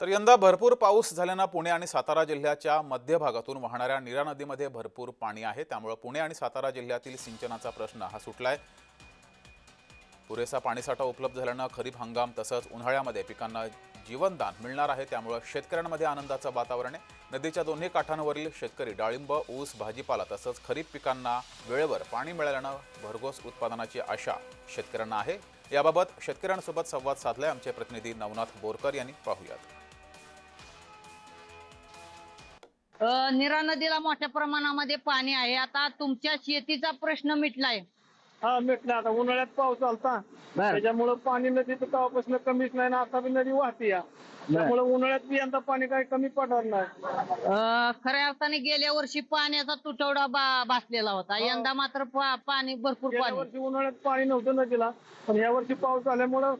तर यंदा भरपूर पाऊस झाल्यानं पुणे आणि सातारा जिल्ह्याच्या मध्य भागातून वाहणाऱ्या नीरा नदीमध्ये भरपूर पाणी आहे. त्यामुळे पुणे आणि सातारा जिल्ह्यातील सिंचनाचा प्रश्न हा सुटलाय. पुरेसा पाणीसाठा उपलब्ध झाल्यानं खरीप हंगाम तसंच उन्हाळ्यामध्ये पिकांना जीवनदान मिळणार आहे. त्यामुळं शेतकऱ्यांमध्ये आनंदाचं वातावरण आहे. नदीच्या दोन्ही काठांवरील शेतकरी डाळिंब ऊस भाजीपाला तसंच खरीप पिकांना वेळेवर पाणी मिळाल्यानं भरघोस उत्पादनाची आशा शेतकऱ्यांना आहे. याबाबत शेतकऱ्यांसोबत संवाद साधलाय आमचे प्रतिनिधी नवनाथ बोरकर यांनी. पाहूयात. नीरा नदीला मोठ्या प्रमाणामध्ये पाणी आहे. आता तुमच्या शेतीचा प्रश्न मिटलाय. हा मिटला. आता उन्हाळ्यात पाऊस आलता त्याच्यामुळं पाणी नदीचं तेव्हापासून कमीच नाही ना आता बी नदी वाहते या. त्यामुळे उन्हाळ्यात बी यंदा पाणी काही कमी पडणार नाही. अ, खऱ्या अर्थाने गेल्या वर्षी पाण्याचा तुटवडा बा- भासलेला होता. यंदा मात्र पा- पाणी भरपूर गेल्या पाणी. वर्षी उन्हाळ्यात पाणी नव्हतं नदीला. पण या वर्षी पाऊस आल्यामुळं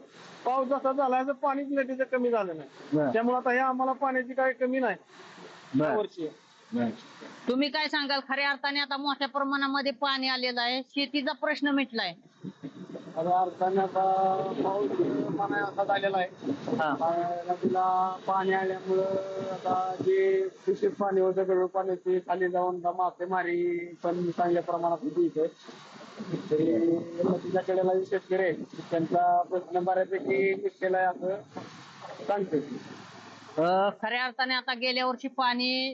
पाऊस जसा झाला तर पाणीच नदीचं कमी झालं नाही. त्यामुळे आता ह्या आम्हाला पाण्याची काही कमी नाही. वर्षी. तुम्ही काय सांगाल? खऱ्या अर्थाने आता मोठ्या प्रमाणामध्ये पाणी आलेलं आहे. शेतीचा प्रश्न मिटलाय. आता अर्थाने आता पाऊस मना असा झालेला आहे. आ, नदीला पाणी आल्यामुळं आता जे दूषित पाणी होतं गढूळ पाणी ते खाली जाऊन आता मासेमारी पण चांगल्या प्रमाणात होती इथे. तरी नदीच्या कडेला जे शेतकरी आहेत. त्यांचा प्रश्न बऱ्यापैकी मिटलेला आहे असं सांगतो खऱ्या अर्थाने आता गेल्या वर्षी पाणी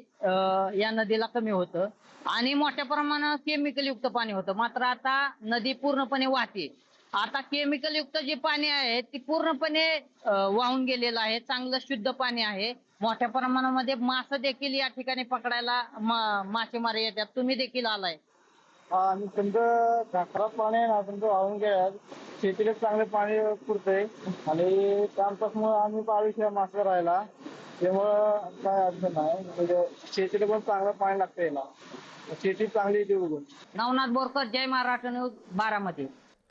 या नदीला कमी होतं. आणि मोठ्या प्रमाणात केमिकल युक्त पाणी होतं. मात्र आता नदी पूर्णपणे वाहते. आता केमिकल युक्त जे पाणी आहे ते पूर्णपणे वाहून गेलेलं आहे. चांगलं शुद्ध पाणी आहे. मोठ्या प्रमाणामध्ये मासे देखील या ठिकाणी पकडायला मा- मासेमारी येतात. तुम्ही देखील आलाय. आणि समजा घाकरात पाणी आहे ना तुमचं वाहून गेल्यास शेतीला चांगले पाणी पुरतंय. आणि त्यापासून आम्ही बावीस मासे राहिला त्यामुळं काय अडचण नाही. म्हणजे शेतीला पण चांगलं पाणी लागतं याला शेती चांगली येते उघडून नवनाथ बोरकर जय महाराष्ट्र न्यूज बारामती.